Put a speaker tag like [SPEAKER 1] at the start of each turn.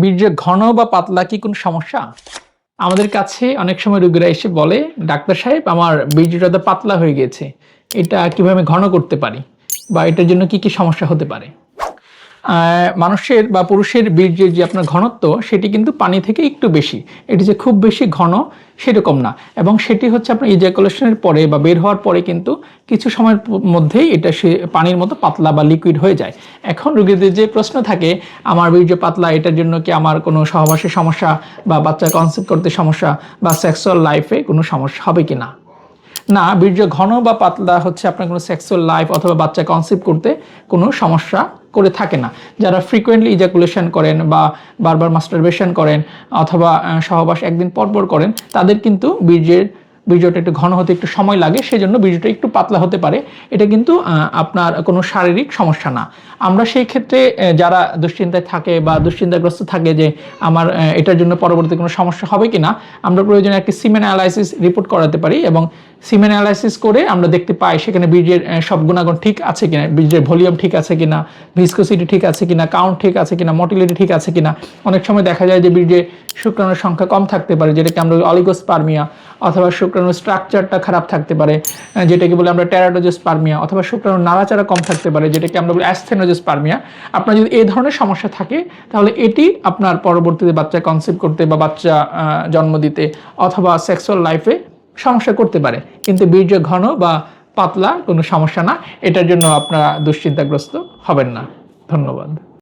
[SPEAKER 1] বীর্য ঘন বা পাতলা কি কোনো সমস্যা? আমাদের কাছে অনেক সময় রোগীরা এসে বলে, ডাক্তার সাহেব, আমার বীর্যটা তো পাতলা হয়ে গেছে, এটা কীভাবে ঘন করতে পারি? বা এটার জন্য কি কি সমস্যা হতে পারে? মানুষের বা পুরুষের বীর্যের যে আপনার ঘনত্ব, সেটি কিন্তু পানি থেকে একটু বেশি। এটি যে খুব বেশি ঘন, সেরকম না। এবং সেটি হচ্ছে আপনার ইজাকুলেশনের পরে বা বের হওয়ার পরে কিন্তু কিছু সময়ের মধ্যেই এটা সে পানির মতো পাতলা বা লিকুইড হয়ে যায়। এখন রোগীদের যে প্রশ্ন থাকে, আমার বীর্য পাতলা, এটার জন্য কি আমার কোনো সহবাসের সমস্যা বা বাচ্চা কনসেপ্ট করতে সমস্যা বা সেক্সুয়াল লাইফে কোনো সমস্যা হবে কি না? না, বীর্য ঘন বা পাতলা হচ্ছে আপনার কোনো সেক্সুয়াল লাইফ অথবা বাচ্চা কনসেপ্ট করতে কোনো সমস্যা করে থাকে না। যারা ফ্রিকোয়েন্টলি ইজাকুলেশন করেন বা বারবার মাস্টারবেশন করেন অথবা সহবাস একদিন পর পর করেন, তাদের কিন্তু বীর্যের, বীর্যটা একটু ঘন হতে একটু সময় লাগে, সেজন্য বীর্যটা একটু পাতলা হতে পারে। এটা কিন্তু আপনার কোনো শারীরিক সমস্যা না। আমরা সেই ক্ষেত্রে যারা দুশ্চিন্তায় থাকে বা দুশ্চিন্তাগ্রস্ত থাকে যে আমার এটার জন্য পরবর্তী কোনো সমস্যা হবে কি না আমরা প্রয়োজনে একটি সিমেন অ্যানালাইসিস রিপোর্ট করাতে পারি এবং সিমেন অ্যানালাইসিস করে আমরা দেখতে পাই সেখানে আহ, সব গুণাগুণ ঠিক আছে কিনা বীর্যের ভলিউম ঠিক আছে কিনা ভিসকোসিটি ঠিক আছে কিনা কাউন্ট ঠিক আছে কিনা মোটিলিটি ঠিক আছে কিনা। অনেক সময় দেখা যায় যে বীর্যে শুক্রাণুর সংখ্যা কম থাকতে পারে যেটাকে আমরা অলিগোস্পার্মিয়া অথবা শুক্রাণুর স্ট্রাকচারটা খারাপ থাকতে পারে যেটাকে বলে আমরা টেরাডোজোস্পার্মিয়া অথবা শুক্রাণুর নাড়াচাড়া কম থাকতে পারে যেটাকে আমরা বলি অ্যাস্থেনোজোস্পার্মিয়া আপনার যদি এই ধরনের সমস্যা থাকে তাহলে এটি আপনার পরবর্তীতে বাচ্চা কনসেপ্ট করতে বা বাচ্চা জন্ম দিতে অথবা সেক্সুয়াল লাইফে সমস্যা করতে পারে। কিন্তু বীর্য ঘন বা পাতলা কোনো সমস্যা না। এটার জন্য আপনারা দুশ্চিন্তাগ্রস্ত হবেন না। ধন্যবাদ।